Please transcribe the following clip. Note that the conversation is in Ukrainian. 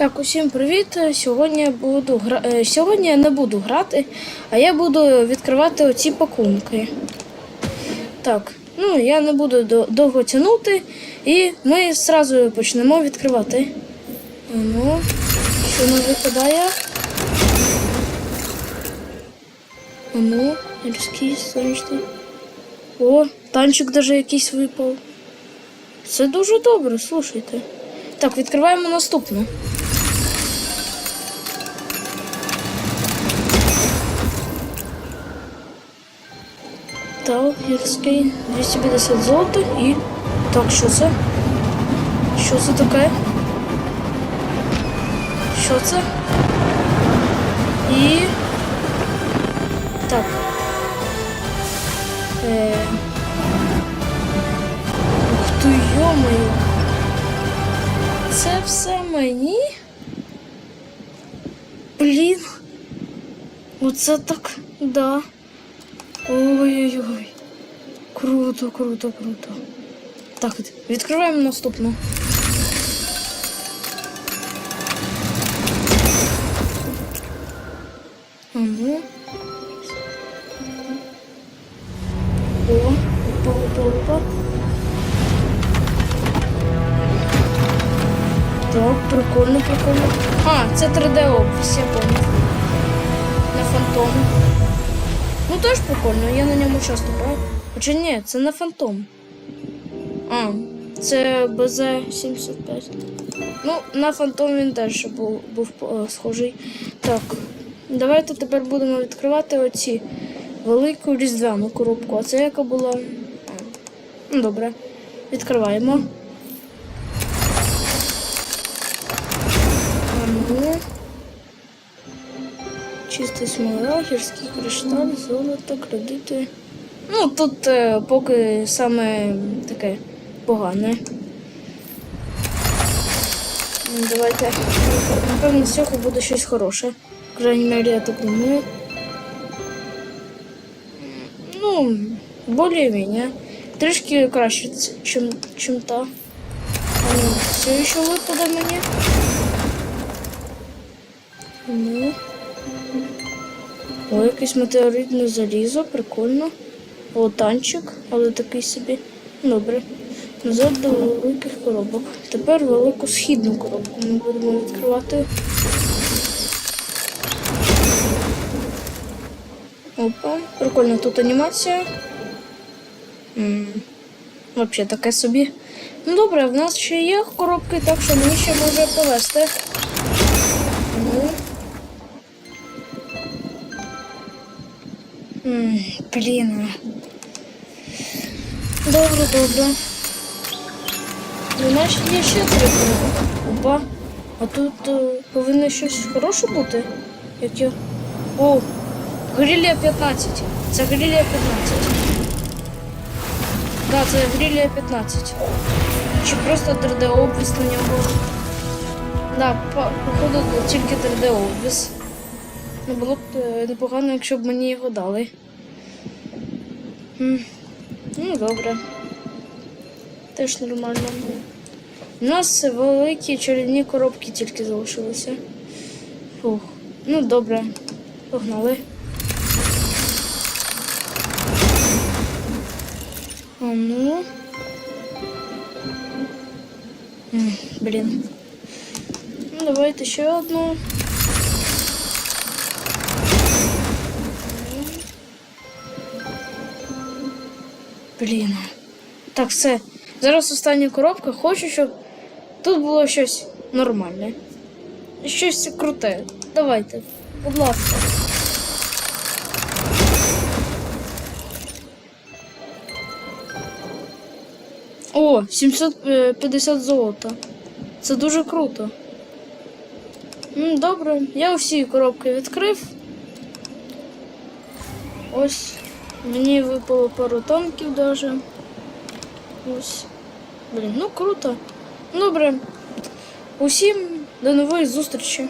Так, усім привіт. Сьогодні буду гра... е, Сьогодні я не буду грати, а я буду відкривати оці пакунки. Так, ну я не буду довго тягнути, і ми одразу почнемо відкривати. Ну, що нам випадає? Ну, гірський сонячний. О, танчик даже якийсь випав. Це дуже добре, слушайте. Так, відкриваємо наступну. Так, гірський 250 золота і. Так, що це? Що це таке? Що це? І. Так. Е... Ух ти, йомою. Це все мені? Блін. Оце так, да. Ой-ой-ой. Круто, круто, круто. Так, відкриваємо наступну. Ага. О, опа, опа, опа. Так, прикольно, прикольно. А, це 3D опис, я помню. На фантом. Ну теж прикольно, я на ньому часто граю. Хоча ні, це не фантом. А, це БЗ-75. Ну, на фантом він теж був, був е, схожий. Так, давайте тепер будемо відкривати оці велику різдвяну коробку. А це яка була. Ну, добре. Відкриваємо. Чистий смола, гірський кришталь, золото, кредити. Ну, тут е, поки саме таке погане. Ну, Давайте. Напевно, з цього буде щось хороше. В крайній мірі, я так думаю. Ну, більш-менш. Трішки краще, чим, чим та. Ну, все ще випаде мені. Ну. О, якесь метеоритне залізо, прикольно. О, але такий собі. Добре. Назад до великих коробок. Тепер велику східну коробку ми будемо відкривати. Опа, прикольна тут анімація. Взагалі таке собі. Ну добре, в нас ще є коробки, так що мені ще може повести. Блін. Добре, добре. У нас є ще три коробки. Опа. А тут е, повинно щось хороше бути. Як я. О! Грилія 15. Це Грилія 15. Да, це Грилія 15. Чи просто 3D опис на нього. Да, по- походу тільки 3D опис. Ну, було б е, непогано, якщо б мені його дали. Ну, добре. Теж нормально. У нас великі чарівні коробки тільки залишилися. Фух. Ну, добре. Погнали. А ну. Блін. Ну, давайте ще одну. Блін. Так, все. Зараз остання коробка. Хочу, щоб тут було щось нормальне. Щось круте. Давайте. Будь ласка. О, 750 золота. Це дуже круто. Добре, я всі коробки відкрив. Ось. Мені випало пару танків даже. Ось. Блін, ну круто. Добре. Усім до нової зустрічі.